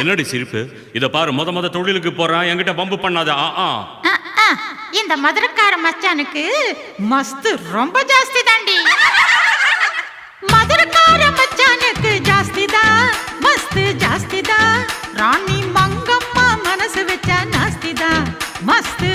என்னடி சிரிப்பு? இத பாரு முத முத தொழிலுக்கு போறான் என்கிட்ட பம்பு பண்ணாத ஆ இந்த மதுரக்கார மச்சானுக்கு மஸ்து ரொம்ப ஜாஸ்தி தாண்டி மதுரக்கார மச்சானுக்கு ஜாஸ்தி தான் மஸ்து ஜாஸ்தி தான் ராணி மங்கம்மா மனசு வச்சா நாஸ்தி தான் மஸ்து